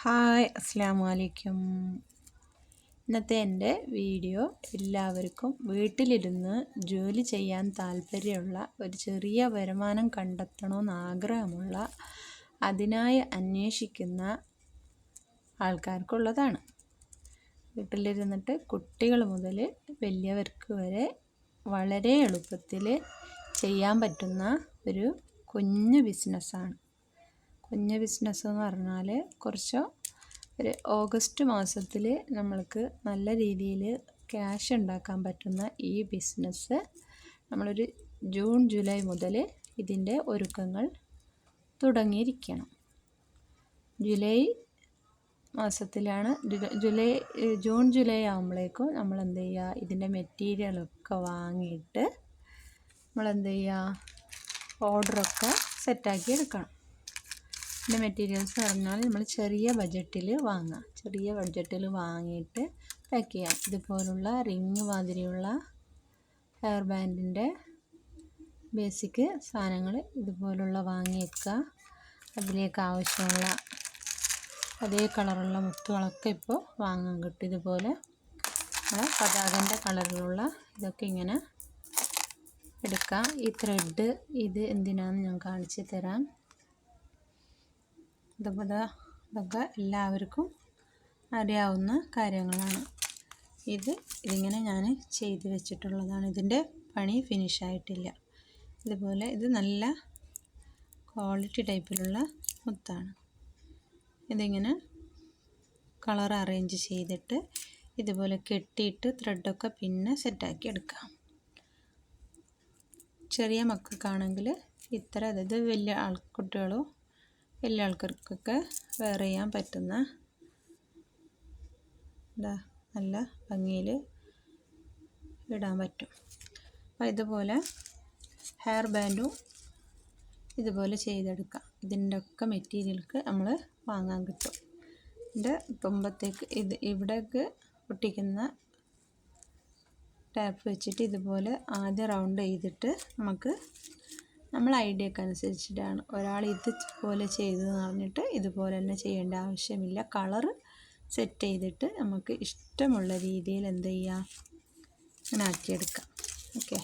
Hi അസ്സാം വലൈക്കും ഇന്നത്തെ എന്റെ വീഡിയോ എല്ലാവർക്കും വീട്ടിലിരുന്ന് ജോലി ചെയ്യാൻ താല്പര്യമുള്ള ഒരു ചെറിയ വരുമാനം കണ്ടെത്തണമെന്ന് ആഗ്രഹമുള്ള അതിനായി അന്വേഷിക്കുന്ന ആൾക്കാർക്കുള്ളതാണ്. വീട്ടിലിരുന്നിട്ട് കുട്ടികൾ മുതൽ വലിയവർക്ക് വരെ വളരെ എളുപ്പത്തിൽ ചെയ്യാൻ പറ്റുന്ന ഒരു കുഞ്ഞു ബിസിനസ്സാണ്. കുഞ്ഞ് ബിസിനസ് എന്ന് പറഞ്ഞാൽ കുറച്ച് ഒരു ഓഗസ്റ്റ് മാസത്തിൽ നമ്മൾക്ക് നല്ല രീതിയിൽ ക്യാഷ് ഉണ്ടാക്കാൻ പറ്റുന്ന ഈ ബിസിനസ് നമ്മളൊരു ജൂൺ ജൂലൈ മുതൽ ഇതിന്റെ ഒരുക്കങ്ങൾ തുടങ്ങിയിരിക്കണം. ജൂലൈ മാസത്തിലാണ് ജൂലൈ ജൂൺ ജൂലൈ ആകുമ്പോഴേക്കും നമ്മൾ എന്ത് ചെയ്യുക? ഇതിന്റെ മെറ്റീരിയലൊക്കെ വാങ്ങിയിട്ട് നമ്മൾ എന്ത് ചെയ്യുക ഓർഡറൊക്കെ സെറ്റാക്കി എടുക്കണം. ഇതിന്റെ മെറ്റീരിയൽസ് പറഞ്ഞാൽ നമ്മൾ ചെറിയ ബഡ്ജറ്റിൽ വാങ്ങാം. ചെറിയ ബഡ്ജറ്റിൽ വാങ്ങിയിട്ട് പാക്ക് ചെയ്യാം. ഇതുപോലുള്ള റിങ് മാതിരിയുള്ള ഹെയർ ബാൻഡിന്റെ ബേസിക് സാധനങ്ങൾ ഇതുപോലുള്ള വാങ്ങി വെക്കുക. അതിലേക്ക് ആവശ്യമുള്ള അതേ കളറുള്ള മുത്തുകളൊക്കെ ഇപ്പോൾ വാങ്ങാൻ കിട്ടും. ഇതുപോലെ നമ്മളെ പതാകന്റെ കളറിലുള്ള ഇതൊക്കെ ഇങ്ങനെ എടുക്കാം. ഈ ത്രെഡ് ഇത് എന്തിനാണെന്ന് ഞാൻ കാണിച്ചു തരാം. ഇതുപോലെ ഇതൊക്കെ എല്ലാവർക്കും അറിയാവുന്ന കാര്യങ്ങളാണ്. ഇത് ഇതിങ്ങനെ ഞാൻ ചെയ്ത് വെച്ചിട്ടുള്ളതാണ്. ഇതിന്റെ പണി ഫിനിഷ് ആയിട്ടില്ല. ഇതുപോലെ ഇത് നല്ല ക്വാളിറ്റി ടൈപ്പിലുള്ള മുത്താണ്. ഇതിങ്ങനെ കളർ അറേഞ്ച് ചെയ്തിട്ട് ഇതുപോലെ കെട്ടിയിട്ട് ത്രെഡൊക്കെ പിന്നെ സെറ്റാക്കി എടുക്കാം. ചെറിയ മക്കൾക്കാണെങ്കിൽ ഇത്ര അതായത് വലിയ ആൾക്കുട്ടികളോ വലിയ ആൾക്കാർക്കൊക്കെ വെയർ ചെയ്യാൻ പറ്റുന്ന എന്താ നല്ല ഭംഗിയിൽ ഇടാൻ പറ്റും. അപ്പോൾ ഇതുപോലെ ഹെയർ ബാൻഡും ഇതുപോലെ ചെയ്തെടുക്കാം. ഇതിന്റെ ഒക്കെ മെറ്റീരിയൽക്ക് നമ്മൾ വാങ്ങാൻ കിട്ടും. ഇതിന്റെ തുമ്പത്തേക്ക് ഇത് ഇവിടേക്ക് ഒട്ടിക്കുന്ന ടാപ്പ് വെച്ചിട്ട് ഇതുപോലെ ആദ്യം റൗണ്ട് ചെയ്തിട്ട് നമുക്ക് നമ്മൾ ഐഡിയക്ക് അനുസരിച്ചിട്ടാണ്. ഒരാൾ ഇതുപോലെ ചെയ്തു എന്ന് പറഞ്ഞിട്ട് ഇതുപോലെ തന്നെ ചെയ്യേണ്ട ആവശ്യമില്ല. കളറ് സെറ്റ് ചെയ്തിട്ട് നമുക്ക് ഇഷ്ടമുള്ള രീതിയിൽ എന്ത് ചെയ്യാം? അങ്ങനെ ആക്കിയെടുക്കാം. ഓക്കെ.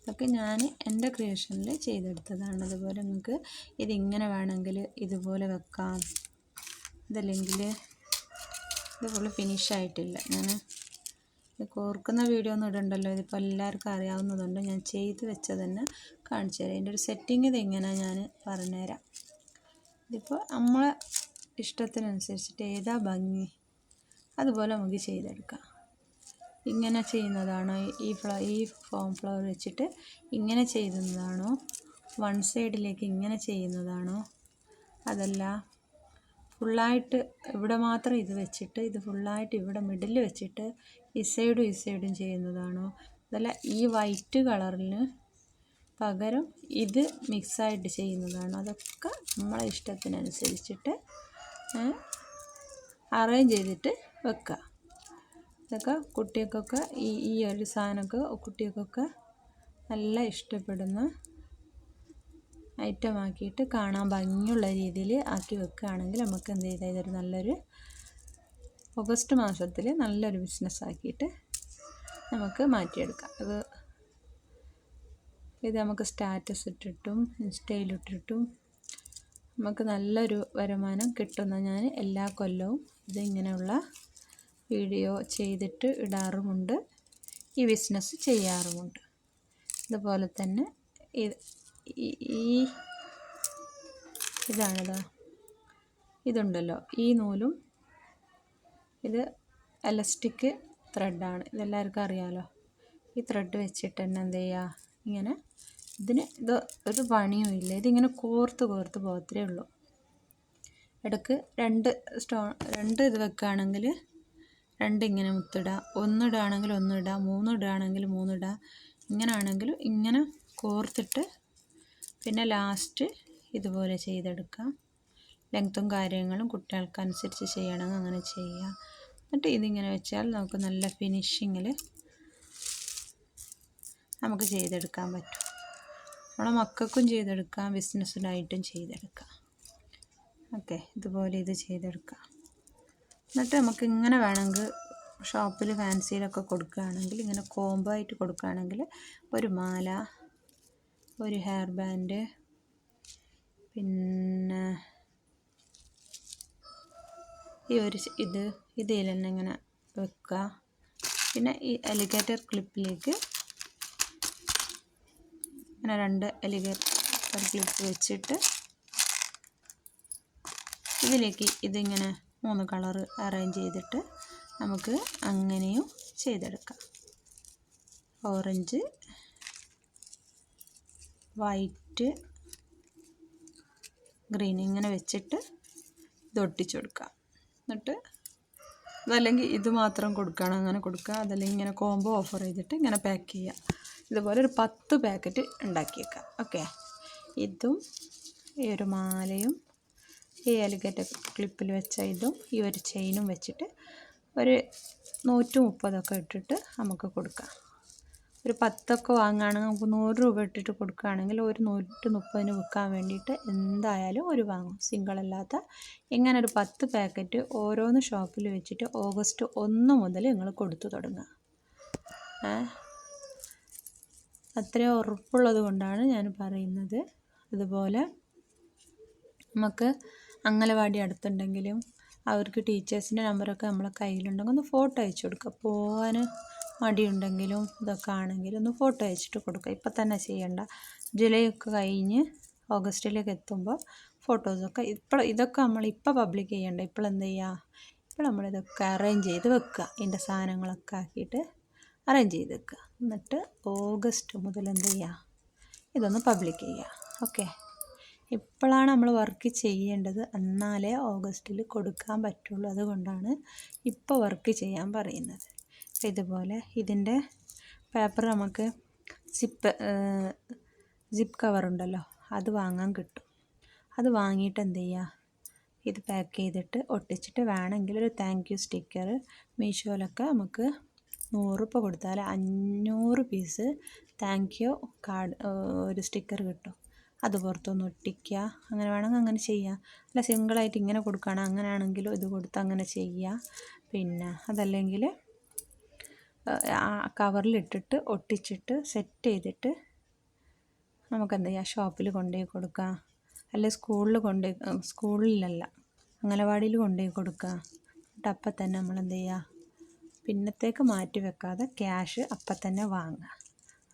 ഇതൊക്കെ ഞാൻ എന്റെ ക്രിയേഷനിൽ ചെയ്തെടുത്തതാണ്. അതുപോലെ നിങ്ങൾക്ക് ഇതിങ്ങനെ വേണമെങ്കിൽ ഇതുപോലെ വെക്കാം. ഇതല്ലെങ്കിൽ ഇതുപോലെ ഫിനിഷ് ആയിട്ടില്ല. കോർക്കുന്ന വീഡിയോ ഒന്നും ഇടണ്ടല്ലോ. ഇതിപ്പോൾ എല്ലാവർക്കും അറിയാവുന്നതുകൊണ്ട് ഞാൻ ചെയ്ത് വെച്ചത് തന്നെ കാണിച്ചു തരാം. ഇതിന്റെ ഒരു സെറ്റിങ് ഇത് എങ്ങനെയാണ് ഞാൻ പറഞ്ഞുതരാം. ഇതിപ്പോൾ നമ്മളെ ഇഷ്ടത്തിനനുസരിച്ചിട്ട് ഏതാ ഭംഗി? അതുപോലെ നമുക്ക് ചെയ്തെടുക്കാം. ഇങ്ങനെ ചെയ്യുന്നതാണോ? ഈ ഫ്ല ഈ ഫോം ഫ്ലവർ വെച്ചിട്ട് ഇങ്ങനെ ചെയ്യുന്നതാണോ? വൺ സൈഡിലേക്ക് ഇങ്ങനെ ചെയ്യുന്നതാണോ? അതല്ല. ഫുള്ളായിട്ട് ഇവിടെ മാത്രം ഇത് വെച്ചിട്ട് ഇത് ഫുള്ളായിട്ട് ഇവിടെ മിഡിൽ വെച്ചിട്ട് ഈ സൈഡും ഈ സൈഡും ചെയ്യുന്നതാണോ? അതല്ല ഈ വൈറ്റ് കളറിന് പകരം ഇത് മിക്സായിട്ട് ചെയ്യുന്നതാണ്? അതൊക്കെ നമ്മളെ ഇഷ്ടത്തിനനുസരിച്ചിട്ട് അറേഞ്ച് ചെയ്തിട്ട് വെക്കുക. ഇതൊക്കെ കുട്ടികൾക്കൊക്കെ ഈ ഈ ഒരു സാധനമൊക്കെ കുട്ടികൾക്കൊക്കെ നല്ല ഇഷ്ടപ്പെടുന്ന ഐറ്റം ആക്കിയിട്ട് കാണാൻ ഭംഗിയുള്ള രീതിയിൽ ആക്കി വെക്കുകയാണെങ്കിൽ നമുക്ക് എന്ത് ചെയ്താൽ ഇതൊരു നല്ലൊരു ഓഗസ്റ്റ് മാസത്തിൽ നല്ലൊരു ബിസിനസ് ആക്കിയിട്ട് നമുക്ക് മാറ്റിയെടുക്കാം. അത് ഇത് നമുക്ക് സ്റ്റാറ്റസ് ഇട്ടിട്ടും ഇൻസ്റ്റയിലിട്ടിട്ടും നമുക്ക് നല്ലൊരു വരുമാനം കിട്ടുന്ന ഞാൻ എല്ലാ കൊല്ലവും ഇതിങ്ങനെയുള്ള വീഡിയോ ചെയ്തിട്ട് ഇടാറുമുണ്ട്. ഈ ബിസിനസ് ചെയ്യാറുമുണ്ട്. അതുപോലെ തന്നെ ഈ ഇതാണിതാ. ഇതുണ്ടല്ലോ. ഈ നൂലും ഇത് എലസ്റ്റിക് ത്രെഡാണ് ഇതെല്ലാവർക്കും അറിയാമല്ലോ ഈ ത്രെഡ് വെച്ചിട്ട് തന്നെ എന്ത് ചെയ്യുക ഇങ്ങനെ ഇതിന് ഇത് ഒരു പണിയും ഇല്ല. ഇതിങ്ങനെ കോർത്ത് കോർത്ത് പോകത്തേ ഉള്ളൂ. ഇടയ്ക്ക് രണ്ട് സ്റ്റോ രണ്ട് ഇത് വെക്കുകയാണെങ്കിൽ രണ്ട് ഇങ്ങനെ മുത്തിടുക ഒന്നിടുകയാണെങ്കിൽ ഒന്നിടുക മൂന്നിടുകയാണെങ്കിൽ മൂന്നിടുക ഇങ്ങനെ ആണെങ്കിലും ഇങ്ങനെ കോർത്തിട്ട് പിന്നെ ലാസ്റ്റ് ഇതുപോലെ ചെയ്തെടുക്കാം ലെങ്ത്തും കാര്യങ്ങളും കുട്ടികൾക്കനുസരിച്ച് ചെയ്യണമെങ്കിൽ അങ്ങനെ ചെയ്യാം എന്നിട്ട് ഇതിങ്ങനെ വെച്ചാൽ നമുക്ക് നല്ല ഫിനിഷിങ്ങിൽ നമുക്ക് ചെയ്തെടുക്കാൻ പറ്റും. നമ്മളെ മക്കൾക്കും ചെയ്തെടുക്കാം ബിസിനസ്സിനായിട്ടും ചെയ്തെടുക്കാം. ഓക്കെ ഇതുപോലെ ഇത് ചെയ്തെടുക്കാം. എന്നിട്ട് നമുക്ക് ഇങ്ങനെ വേണമെങ്കിൽ ഷോപ്പിൽ ഫാൻസിയിലൊക്കെ കൊടുക്കുകയാണെങ്കിൽ ഇങ്ങനെ കോംബോ ആയിട്ട് കൊടുക്കുകയാണെങ്കിൽ ഒരു മാല ഒരു ഹെയർ ബാൻഡ് പിന്നെ ഈ ഒരു ഇത് ഇതിൽ തന്നെ ഇങ്ങനെ വെക്കുക പിന്നെ ഈ എലിഗേറ്റർ ക്ലിപ്പിലേക്ക് ഇങ്ങനെ രണ്ട് എലിഗേറ്റർ ക്ലിപ്പ് വെച്ചിട്ട് ഇതിലേക്ക് ഇതിങ്ങനെ മൂന്ന് കളറ് അറേഞ്ച് ചെയ്തിട്ട് നമുക്ക് അങ്ങനെയും ചെയ്തെടുക്കാം. ഓറഞ്ച് വൈറ്റ് ഗ്രീൻ ഇങ്ങനെ വെച്ചിട്ട് ഇത് കൊടുക്കുക. എന്നിട്ട് അതല്ലെങ്കിൽ ഇത് മാത്രം കൊടുക്കണം അങ്ങനെ കൊടുക്കുക. അതല്ലെങ്കിൽ ഇങ്ങനെ കോംബോ ഓഫർ ചെയ്തിട്ട് ഇങ്ങനെ പാക്ക് ചെയ്യുക. ഇതുപോലെ ഒരു പത്ത് പാക്കറ്റ് ഉണ്ടാക്കിയേക്കാം ഓക്കെ ഇതും ഈ ഒരു മാലയും ഈ അലിഗേറ്റ ക്ലിപ്പിൽ വെച്ച ഇതും ഈ ഒരു ചെയിനും വെച്ചിട്ട് ഒരു നൂറ്റി മുപ്പതൊക്കെ ഇട്ടിട്ട് നമുക്ക് കൊടുക്കാം. ഒരു പത്തൊക്കെ വാങ്ങുകയാണെങ്കിൽ നമുക്ക് നൂറ് രൂപ ഇട്ടിട്ട് കൊടുക്കുകയാണെങ്കിൽ ഒരു നൂറ്റി മുപ്പതിന് വിൽക്കാൻ വേണ്ടിയിട്ട് എന്തായാലും ഒരു വാങ്ങും. സിംഗിൾ അല്ലാത്ത ഇങ്ങനെ ഒരു പത്ത് പാക്കറ്റ് ഓരോന്ന് ഷോപ്പിൽ വെച്ചിട്ട് ഓഗസ്റ്റ് ഒന്ന് മുതൽ നിങ്ങൾ കൊടുത്തു തുടങ്ങുക. അത്രയും ഉറപ്പുള്ളത് കൊണ്ടാണ് ഞാൻ പറയുന്നത്. അതുപോലെ നമുക്ക് അംഗനവാടി അടുത്തുണ്ടെങ്കിലും അവർക്ക് ടീച്ചേഴ്സിന്റെ നമ്പറൊക്കെ നമ്മളെ കയ്യിലുണ്ടെങ്കിൽ ഒന്ന് ഫോട്ടോ അയച്ചു കൊടുക്കുക. പോകാൻ മടിയുണ്ടെങ്കിലും ഇതൊക്കെ ആണെങ്കിലും ഒന്ന് ഫോട്ടോ അയച്ചിട്ട് കൊടുക്കുക. ഇപ്പം തന്നെ ചെയ്യണ്ട. ജൂലൈ ഒക്കെ കഴിഞ്ഞ് ഓഗസ്റ്റിലേക്ക് എത്തുമ്പോൾ ഫോട്ടോസൊക്കെ ഇപ്പോൾ ഇതൊക്കെ നമ്മൾ ഇപ്പോൾ പബ്ലിക് ചെയ്യേണ്ട. ഇപ്പോൾ എന്ത് ചെയ്യുക ഇപ്പോൾ നമ്മളിതൊക്കെ അറേഞ്ച് ചെയ്ത് വെക്കുക. ഇതിന്റെ സാധനങ്ങളൊക്കെ ആക്കിയിട്ട് അറേഞ്ച് ചെയ്ത് വെക്കുക. എന്നിട്ട് ഓഗസ്റ്റ് മുതൽ എന്ത് ചെയ്യുക ഇതൊന്ന് പബ്ലിക് ചെയ്യുക. ഓക്കെ ഇപ്പോഴാണ് നമ്മൾ വർക്ക് ചെയ്യേണ്ടത്. എന്നാലേ ഓഗസ്റ്റിൽ കൊടുക്കാൻ പറ്റുള്ളൂ. അതുകൊണ്ടാണ് ഇപ്പോൾ വർക്ക് ചെയ്യാൻ പറയുന്നത്. ഇതുപോലെ ഇതിന്റെ പേപ്പർ നമുക്ക് സിപ്പ് സിപ്പ് കവറുണ്ടല്ലോ അത് വാങ്ങാൻ കിട്ടും. അത് വാങ്ങിയിട്ട് എന്ത് ചെയ്യുക ഇത് പാക്ക് ചെയ്തിട്ട് ഒട്ടിച്ചിട്ട് വേണമെങ്കിൽ ഒരു താങ്ക് യു സ്റ്റിക്കർ മീഷോയിലൊക്കെ നമുക്ക് നൂറ് രൂപ കൊടുത്താൽ അഞ്ഞൂറ് പീസ് താങ്ക് യു കാർഡ് ഒരു സ്റ്റിക്കർ കിട്ടും. അത് പുറത്തൊന്ന് ഒട്ടിക്കുക അങ്ങനെ വേണമെങ്കിൽ അങ്ങനെ ചെയ്യാം അല്ല സിംഗിളായിട്ട് ഇങ്ങനെ കൊടുക്കുകയാണ് അങ്ങനെയാണെങ്കിലും ഇത് കൊടുത്ത് അങ്ങനെ ചെയ്യുക. പിന്നെ അതല്ലെങ്കിൽ കവറിലിട്ടിട്ട് ഒട്ടിച്ചിട്ട് സെറ്റ് ചെയ്തിട്ട് നമുക്കെന്താ ചെയ്യാം ഷോപ്പിൽ കൊണ്ടുപോയി കൊടുക്കുക അല്ലെ സ്കൂളിൽ കൊണ്ടുപോയി സ്കൂളിലല്ല അംഗനവാടിയിൽ കൊണ്ടുപോയി കൊടുക്കുക എന്നിട്ട് അപ്പം തന്നെ നമ്മൾ എന്ത് ചെയ്യുക പിന്നത്തേക്ക് മാറ്റി വെക്കാതെ ക്യാഷ് അപ്പം തന്നെ വാങ്ങുക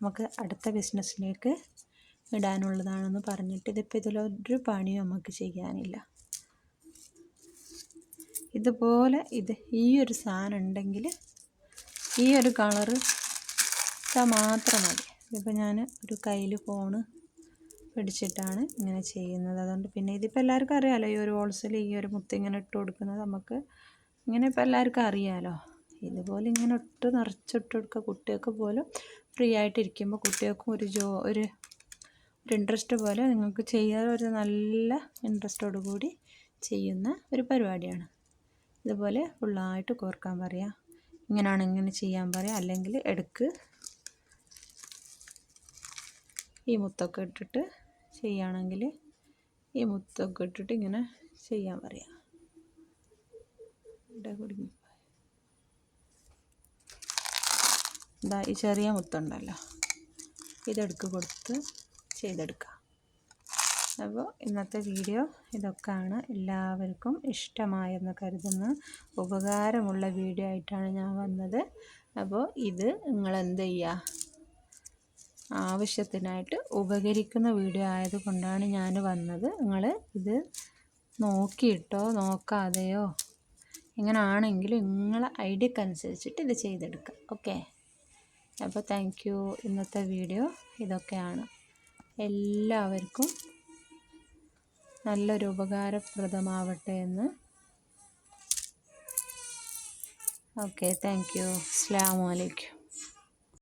നമുക്ക് അടുത്ത ബിസിനസ്സിലേക്ക് ഇടാനുള്ളതാണെന്ന് പറഞ്ഞിട്ട് ഇതിപ്പോൾ ഇതിലൊരു പണിയും നമുക്ക് ചെയ്യാനില്ല. ഇതുപോലെ ഇത് ഈ ഒരു സാധനം ഉണ്ടെങ്കിൽ ഈ ഒരു കളറ് മാത്രം മതി ഇതിപ്പോൾ ഞാൻ ഒരു കയ്യിൽ ഫോണ് പിടിച്ചിട്ടാണ് ഇങ്ങനെ ചെയ്യുന്നത്. അതുകൊണ്ട് പിന്നെ ഇതിപ്പോൾ എല്ലാവർക്കും അറിയാമല്ലോ ഈ ഒരു ഹോൾസിൽ ഈ ഒരു മുത്ത് ഇങ്ങനെ ഇട്ട് കൊടുക്കുന്നത് നമുക്ക് ഇങ്ങനെ ഇപ്പോൾ എല്ലാവർക്കും അറിയാമല്ലോ ഇതുപോലെ ഇങ്ങനെ ഒട്ട് നിറച്ചിട്ട് കൊടുക്കുക. കുട്ടികൾക്ക് പോലും ഫ്രീ ആയിട്ടിരിക്കുമ്പോൾ കുട്ടികൾക്കും ഒരു ജോ ഒരു ഒരു ഇൻട്രസ്റ്റ് പോലെ നിങ്ങൾക്ക് ചെയ്യാൻ ഒരു നല്ല ഇൻട്രസ്റ്റോടു കൂടി ചെയ്യുന്ന ഒരു പരിപാടിയാണ്. ഇതുപോലെ ഫുള്ളായിട്ട് കോർക്കാൻ പറയാം. ഇങ്ങനെയാണ് ഇങ്ങനെ ചെയ്യാൻ പറയാം. അല്ലെങ്കിൽ എടുക്ക്. ഈ മുത്തൊക്കെ ഇട്ടിട്ട് ചെയ്യുകയാണെങ്കിൽ ഈ മുത്തൊക്കെ ഇട്ടിട്ട് ഇങ്ങനെ ചെയ്യാൻ പറയാം. ഇതാ ഈ ചെറിയ മുത്തുണ്ടല്ലോ. ഇതെടുക്ക് കൊടുത്ത് ചെയ്തെടുക്കാം. അപ്പോൾ ഇന്നത്തെ വീഡിയോ ഇതൊക്കെയാണ്. എല്ലാവർക്കും ഇഷ്ടമായെന്ന് കരുതുന്ന. ഉപകാരമുള്ള വീഡിയോ ആയിട്ടാണ് ഞാൻ വന്നത്. അപ്പോൾ ഇത് നിങ്ങൾ എന്ത് ചെയ്യുക? ആവശ്യത്തിനായിട്ട് ഉപകരിക്കുന്ന വീഡിയോ ആയതുകൊണ്ടാണ് ഞാൻ വന്നത്. നിങ്ങൾ ഇത് നോക്കിയിട്ടോ നോക്കാതെയോ ഇങ്ങനെ ആണെങ്കിലും നിങ്ങളെ ഐഡിയക്കനുസരിച്ചിട്ട് ഇത് ചെയ്തെടുക്കുക. ഓക്കെ? അപ്പോൾ താങ്ക് യു. ഇന്നത്തെ വീഡിയോ ഇതൊക്കെയാണ്. എല്ലാവർക്കും നല്ലൊരു ഉപകാരപ്രദമാവട്ടെ എന്ന്. ഓക്കെ താങ്ക് യു അസ്സാം വലൈക്കും